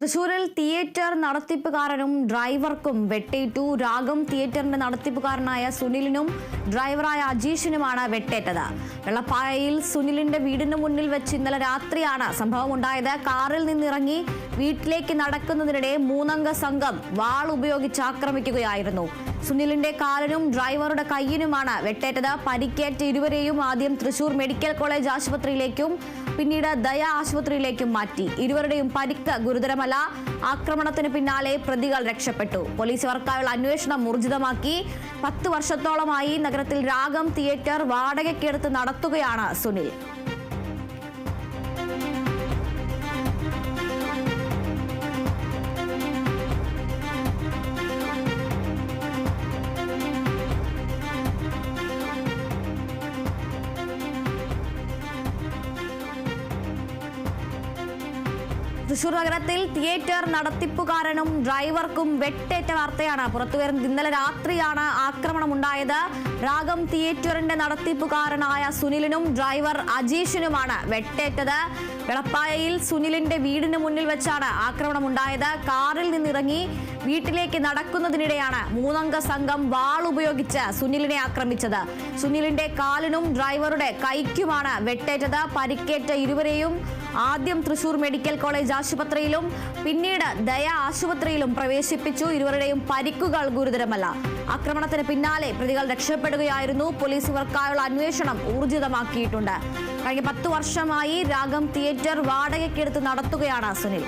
തൃശൂരിൽ തിയേറ്റർ നടത്തിപ്പുകാരനും ഡ്രൈവർക്കും വെട്ടേറ്റു. രാഗം തിയേറ്ററിന്റെ നടത്തിപ്പുകാരനായ സുനിലിനും ഡ്രൈവറായ അജീഷിനുമാണ് വെട്ടേറ്റത്. വെള്ളപ്പായയിൽ സുനിലിന്റെ വീടിന് മുന്നിൽ വെച്ച് ഇന്നലെ രാത്രിയാണ് സംഭവം ഉണ്ടായത് കാറിൽ നിന്നിറങ്ങി വീട്ടിലേക്ക് നടക്കുന്നതിനിടെ മൂന്നംഗ സംഘം വാൾ ഉപയോഗിച്ച് ആക്രമിക്കുകയായിരുന്നു. സുനിലിന്റെ കാലിനും ഡ്രൈവറുടെ കയ്യിനുമാണ് വെട്ടേറ്റത്. പരിക്കേറ്റ ഇരുവരെയും ആദ്യം തൃശൂർ മെഡിക്കൽ കോളേജ് ആശുപത്രിയിലേക്കും പിന്നീട് ദയ ആശുപത്രിയിലേക്കും മാറ്റി. ഇരുവരുടെയും പരിക്ക് ഗുരുതരമല്ല ആക്രമണത്തിന് പിന്നാലെ പ്രതികൾ രക്ഷപ്പെട്ടു. പോലീസ് ഇവർക്കായുള്ള അന്വേഷണം ഊർജിതമാക്കി. പത്ത് വർഷത്തോളമായി നഗരത്തിൽ രാഗം തിയേറ്റർ വാടകയ്ക്കെടുത്ത് നടത്തുകയാണ് സുനിൽ. തൃശൂർ നഗരത്തിൽ തിയേറ്റർ നടത്തിപ്പുകാരനും ഡ്രൈവർക്കും വെട്ടേറ്റ വാർത്തയാണ് പുറത്തുവരുന്നത്. ഇന്നലെ രാത്രിയാണ് ആക്രമണം ഉണ്ടായത് രാഗം തിയേറ്ററിന്റെ നടത്തിപ്പുകാരനായ സുനിലിനും ഡ്രൈവർ അജീഷിനുമാണ് വെട്ടേറ്റത്. വെളപ്പായയിൽ സുനിലിന്റെ വീടിന് മുന്നിൽ വെച്ചാണ് ആക്രമണം ഉണ്ടായത് കാറിൽ നിന്നിറങ്ങി വീട്ടിലേക്ക് നടക്കുന്നതിനിടെയാണ് മൂന്നംഗ സംഘം വാൾ ഉപയോഗിച്ച് സുനിലിനെ ആക്രമിച്ചത്. സുനിലിന്റെ കാലിനും ഡ്രൈവറുടെ കൈക്കുമാണ് വെട്ടേറ്റത്. പരിക്കേറ്റ ഇരുവരെയും ആദ്യം തൃശൂർ മെഡിക്കൽ കോളേജ് ആശുപത്രിയിലും പിന്നീട് ദയ ആശുപത്രിയിലും പ്രവേശിപ്പിച്ചു. ഇരുവരുടെയും പരിക്കുകൾ ഗുരുതരമല്ല. ആക്രമണത്തിന് പിന്നാലെ പ്രതികൾ രക്ഷപ്പെടുകയായിരുന്നു. പോലീസ് ഇവർക്കായുള്ള അന്വേഷണം ഊർജിതമാക്കിയിട്ടുണ്ട്. കഴിഞ്ഞ പത്തു വർഷമായി രാഗം തിയേറ്റർ വാടകയ്ക്കെടുത്ത് നടത്തുകയാണ് സുനിൽ.